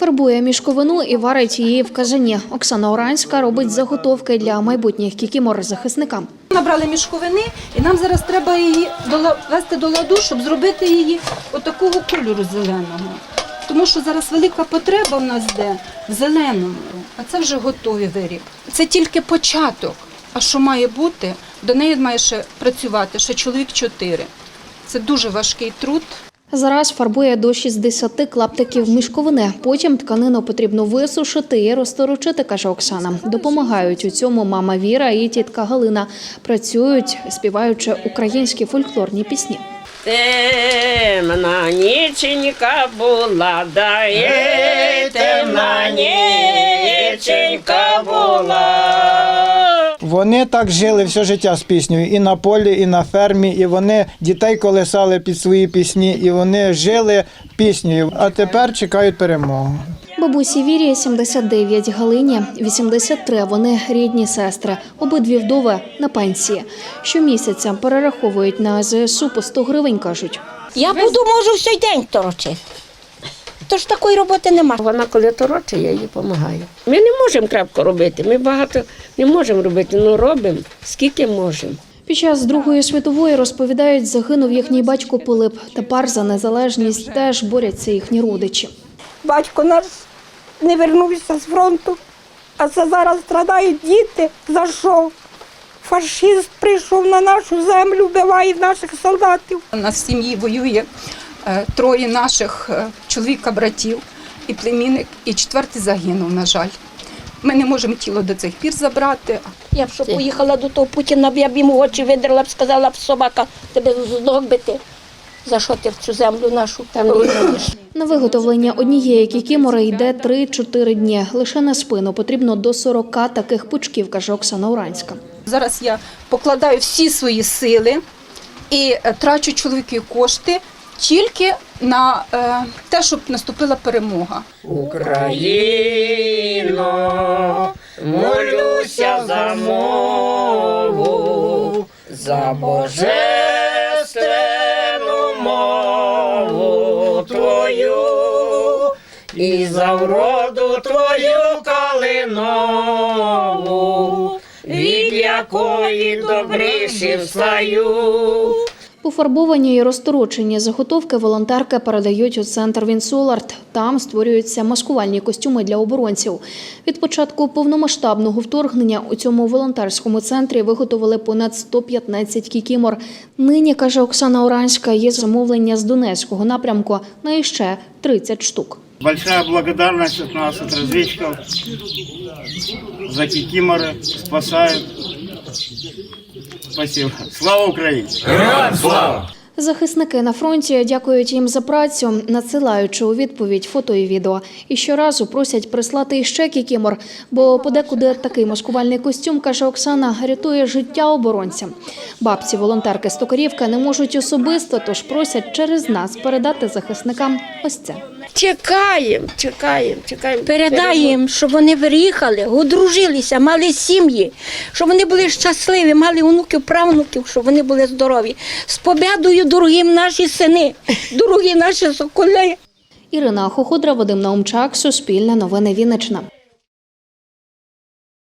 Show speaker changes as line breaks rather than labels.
Фарбує мішковину і варить її в казані. Оксана Оранська робить заготовки для майбутніх кікімор захисникам.
Набрали мішковини, і нам зараз треба її вести до ладу, щоб зробити її отакого кольору зеленого. Тому що зараз велика потреба в нас де в зеленому, а це вже готовий виріб. Це тільки початок. А що має бути? До неї має ще працювати ще чоловік чотири. Це дуже важкий труд.
Зараз фарбує до 60 клаптиків мішковини. Потім тканину потрібно висушити і розторочити, каже Оксана. Допомагають у цьому мама Віра і тітка Галина. Працюють, співаючи українські фольклорні пісні.
Темна ніченька була, да є темна ніченька була.
Вони так жили все життя з піснею і на полі, і на фермі, і вони дітей колесали під свої пісні, і вони жили піснею. А тепер чекають перемогу.
Бабусі Вірі 79, Галині 83. Вони рідні сестри. Обидві вдови на пенсії. Щомісяця перераховують на ЗСУ по 100 гривень, кажуть.
Я буду можу всей день торочити. Тож такої роботи нема.
Вона коли торочить, я їй допомагаю. Ми не можемо крепко робити, ми багато не можемо робити, але робимо скільки можемо.
Під час Другої світової розповідають, загинув їхній батько Пилип. Тепер за незалежність теж борються їхні родичі.
Батько наш не вернувся з фронту, а це зараз страдають діти. За що? Фашист прийшов на нашу землю, вбиває наших солдатів.
У нас в сім'ї воює троє наших е, чоловіка, братів і племінник, і четвертий загинув, на жаль. Ми не можемо тіло до цих пір забрати.
Я б що поїхала до того Путіна, я б йому очі видерла б, сказала б собака, тебе ти. За що ти в цю землю нашу руйнуєш?
На виготовлення однієї кікімори йде 3-4 дні. Лише на спину потрібно до 40 таких пучків, каже Оксана Уранська.
Зараз я покладаю всі свої сили і е, трачу чоловіки кошти тільки на е, те, щоб наступила перемога.
Україно, молюся за мову, за божественну мову твою і за вроду твою калинову, від якої добріші встаю.
Пофарбовані і розторочені заготовки волонтерки передають у центр Вінсоларт. Там створюються маскувальні костюми для оборонців. Від початку повномасштабного вторгнення у цьому волонтерському центрі виготовили понад 115 кікімор. Нині, каже Оксана Оранська, є замовлення з Донецького напрямку на іще 30 штук.
Большая благодарность от нас, от разведчиков, за кикиморы, спасают. Спасибо. Слава Украине!
Захисники на фронті дякують їм за працю, надсилаючи у відповідь фото і відео. І щоразу просять прислати іще кікімор, бо подекуди такий маскувальний костюм, каже Оксана, рятує життя оборонцям. Бабці волонтерки з Токарівки не можуть особисто, тож просять через нас передати захисникам ось це.
Чекаємо, чекаємо, чекаємо.
Передай їм, щоб вони виїхали, одружилися, мали сім'ї, щоб вони були щасливі, мали онуків, правнуків, щоб вони були здорові. З побядою дорогим наші сини, дорогі наші соколи.
Ірина Хоходра, Вадим Наумчак, Суспільне новини Вінниччина.